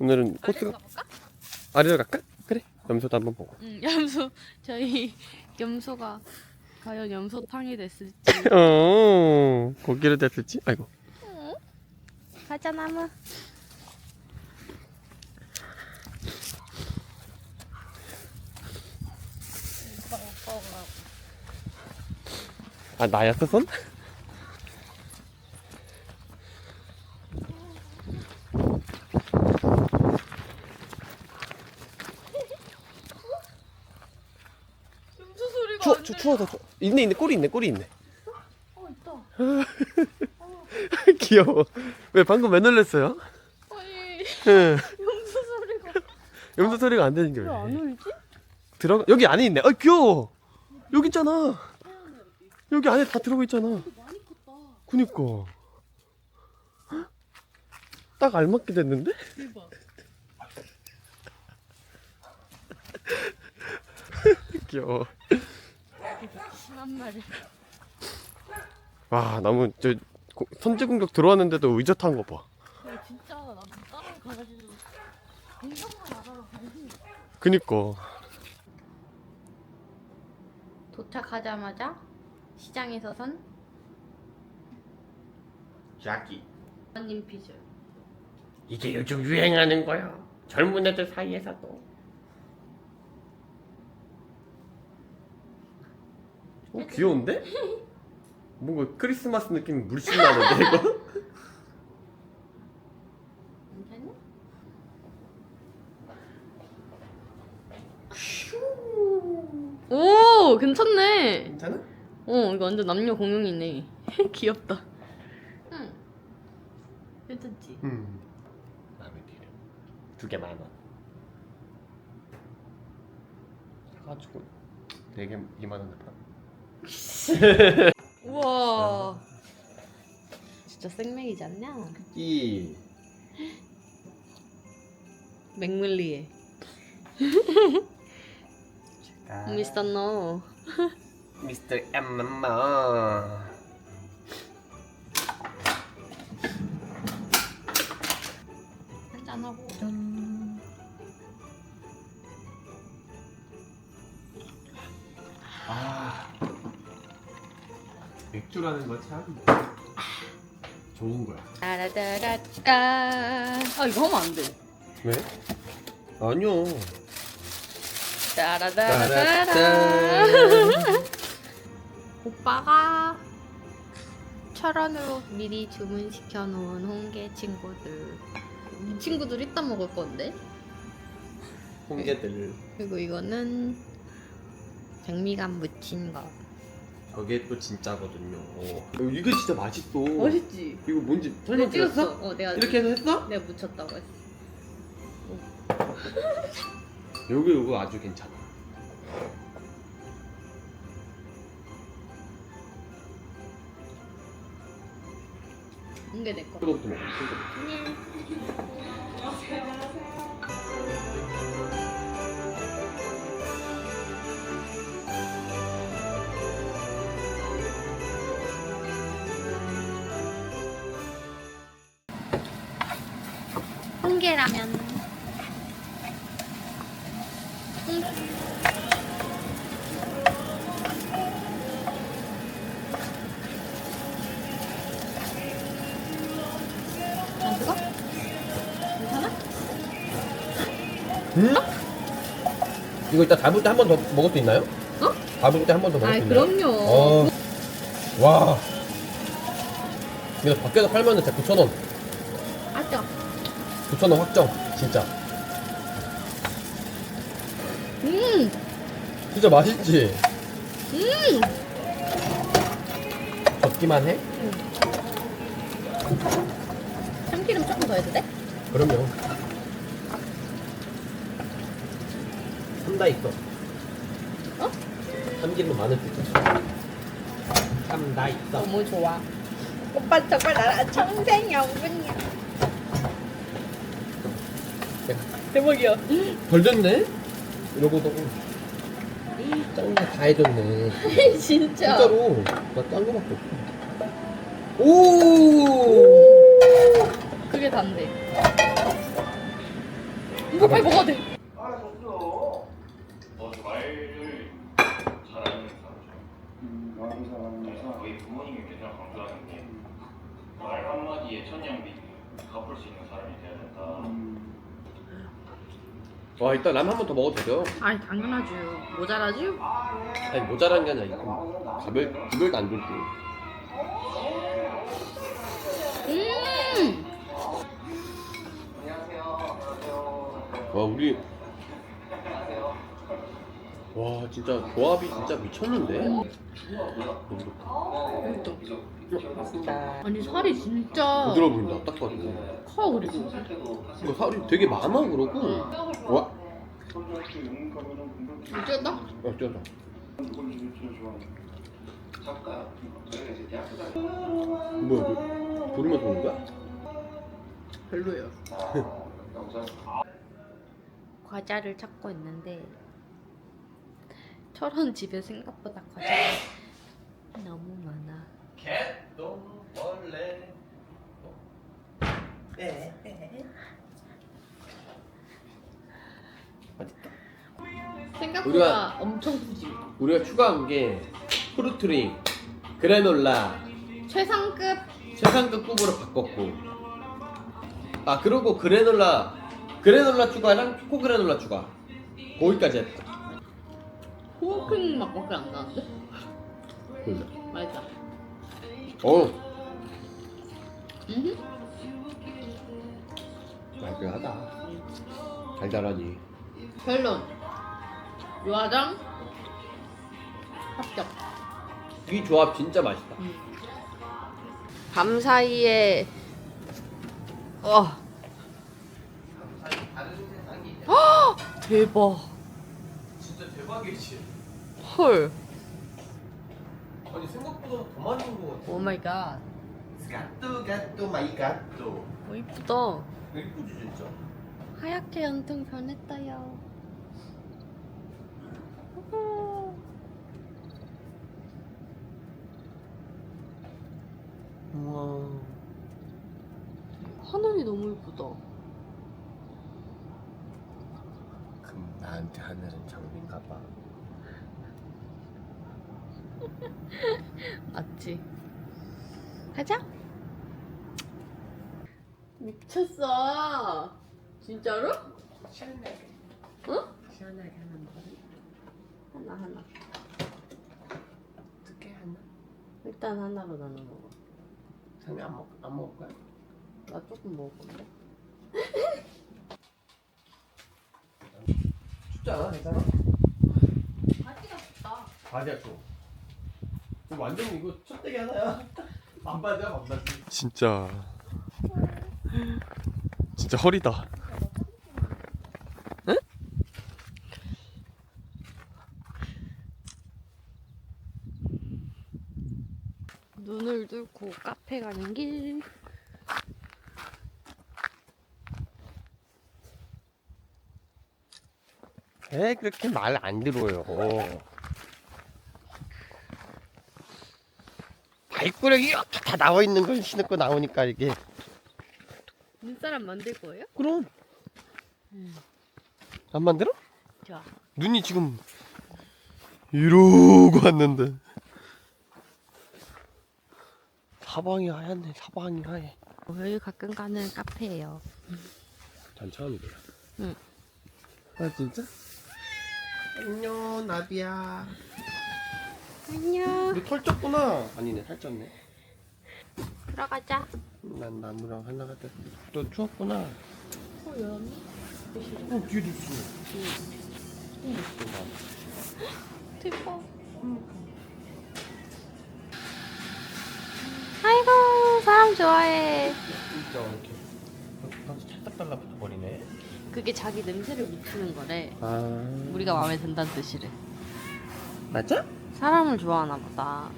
오늘은 코스가 가볼까? 아래로 갈까? 그래. 염소도 한번 보고. 응, 염소 저희 염소가 과연 염소탕이 됐을지. 어, 고기를 됐을지? 아이고. 가자 나무. 아, 나였어, 손? 염소 소리가 추워, 안 추, 들려. 추워서 추워. 있네, 있네. 꼬리 있네, 꼬리 있네. 어 있다. 귀여워. 왜 방금 왜 놀랬어요? 아니 소리가 염소 소리가 안 되는 게 왜? 울지? 들어가 여기 안에 있네. 아 귀여워. 여기 있잖아. 여기 안에 다 들어가 있잖아. 많이 컸다. 그니까. 딱 알맞게 됐는데? 대박. 귀여워. 심한 말을. 와 너무 저 고- 선제 공격 들어왔는데도 의젓한 거 봐. 야 진짜 나도 따라가가지고 공격만 나가라. 그니까. 도착하자마자 시장에서 선 야기. 원님 피셜. 이게 요즘 유행하는 거야. 젊은 애들 사이에서도. 어 귀여운데? 뭔가 크리스마스 느낌이 물씬 나는데 이거? 오 괜찮네. 괜찮아? 어 이거 완전 남녀 공용이네. 귀엽다. 응. 괜찮지? 음. 마음에 들어. 두개 만 원. 사가지고 네개 2만 원에 팔아. 우와. 진짜 생맥이지 않냐? 이 맥물리에. 미스터 노. 미스터 엠마마. 한잔 하고. 아 맥주라는 거참 좋은 거야. 따라따라따. 아 이거 하면 안 돼. 왜? 아니요. 따라따라따라. 오빠가 철원으로 미리 주문시켜 놓은 홍게 친구들. 이 친구들 이따 먹을 건데. 홍게들. 그리고 이거는 장미감 묻힌 거. 저게 또 진짜거든요. 어. 이게 진짜 맛있어. 멋있지? 이거 뭔지 내가 설명 찍었어. 어, 내가 이렇게 해서 했어? 내가 묻혔다고 했어. 요거 요거 아주 괜찮아. 홍게 내 거. 그것도 먹어. 그거. 안 뜨거? 괜찮아? 음? 이거 이따 담을 때 한 번 더 먹을 수 있나요? 어? 담을 때 한 번 더 먹을 아수 있나요? 그럼요. 어. 와. 이거 밖에서 팔면은 진짜 9,000원. 아죠. 9,000원 확정. 진짜. 음, 진짜 맛있지? 음. 젓기만 해? 참기름 조금 더 해도 돼? 그럼요. 참다 있어. 어? 참기름 많을 수 있어. 참다 있어. 너무 좋아. 오빠 정말 나랑 청생연분이야. 대박이야. 덜 됐네? 이러고도 짠거 다 해줬네. 진짜. 진짜로 나딴 거밖에 없어. 오! 그게 단데. 이거 빨리 먹어야 돼. 어, 말을 잘하는 사람이죠. 음, 말을 잘하는 네, 여자. 저희 부모님이 계속 강조하는 게말 한마디에 천냥비 갚을 수 있는 사람이 돼야 된다. 음, 와 일단 라면 한번 더 먹어도 되죠? 아니 당연하죠. 모자라지? 아니 모자란 게 아니라 이거 가별 가별도 안 줄지. 음. 와 우리 와 진짜 조합이 진짜 미쳤는데. 너무 좋다. 아니 살이 진짜 부드러워 보인다. 딱 봐도. 커 그리고. 살이 되게 많아 그러고. 와. 금방 어쩌다? 뭐야 이거? 조리만 보는 거야? 별로예요. 과자를 찾고 있는데 철원 집에 생각보다 과자가 너무 많아. 개똥 벌레. 생각보다 엄청 크지. 우리가 추가한 게 프루트링, 그래놀라, 최상급 최상급 급으로 바꿨고. 아 그리고 그래놀라, 그래놀라 추가랑 초코 그래놀라 추가. 거기까지 했다. 호흡 맛밖에 안 나는데? 몰라. 맛있다. 어. 음. 말끔하다. 달달하니. 결론. 요화장 합격. 이 조합 진짜 맛있다. 밤 사이에 어. 헉! 대박. 대박이지. 헐. 아니 생각보다 더 많이 온것 같아. 오 마이 갓. 가또 가또 마이 가또. 어 이쁘다. 예쁘지 진짜. 하얗게 연통 변했다요. 우와. 하늘이 너무 예쁘다. 그럼 나한테 하늘은 장비인가 봐. 맞지? 가자. 미쳤어. 진짜로? 시원하게. 응? 시원하게 하는 거. 하나 하나. 어떻게 하나? 일단 하나로 나눠 먹어. 상이 안 먹, 안 먹을 거야? 나 조금 먹을 건데. 춥지 않아? 괜찮아? 바지가 좋다. 바지야 줘. 이거 완전 이거 첫대기 하나야. 반바지야 반바지. 진짜 진짜 허리다. 응? 눈을 뚫고 카페 가는 길. 에 그렇게 말 안 들어요. 발가락이 이렇게 다 나와 있는 걸 신고 나오니까 이게 눈사람 만들 거예요? 그럼 음. 안 만들어? 좋아. 눈이 지금 이러고 왔는데 사방이 하얗네 사방이 하얘 여기 가끔 가는 카페예요. 전 처음이래 응. 아 진짜? 안녕 나비야. 안녕. 우리 털 쪘구나. 아니네 살 쪘네. 들어가자. 난 나무랑 하나가 또 추웠구나. 어? 어 뒤에도 있어. 대박. 아이고, 사람 좋아해. 진짜 이렇게. 가서 찰딱 달라붙어 버리네 그게 자기 냄새를 묻히는 거래. 아 우리가 마음에 든다는 뜻이래. 맞아? 사람을 좋아하나 보다.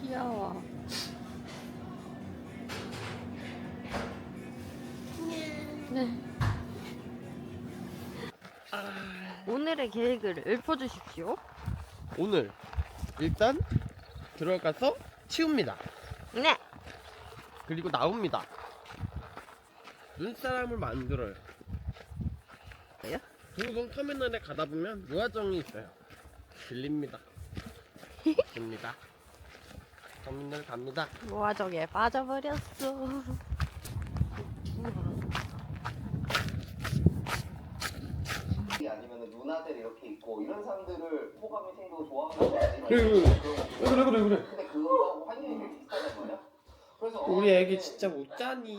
귀여워. 네. 오늘의 계획을 읊어주십시오. 오늘 일단 들어가서 치웁니다 네. 그리고 나옵니다. 눈사람을 만들어요. 왜요? 동성 터미널에 가다 보면 무화정이 있어요. 들립니다. 됩니다. 터미널 갑니다. 모아정에 빠져버렸어. 아니면 누나들 이렇게 있고 이런 사람들을 호감이 생기고 좋아하는 거지. 그래. 그래 그래 그래. 우리 어, 애기 진짜 못 자니.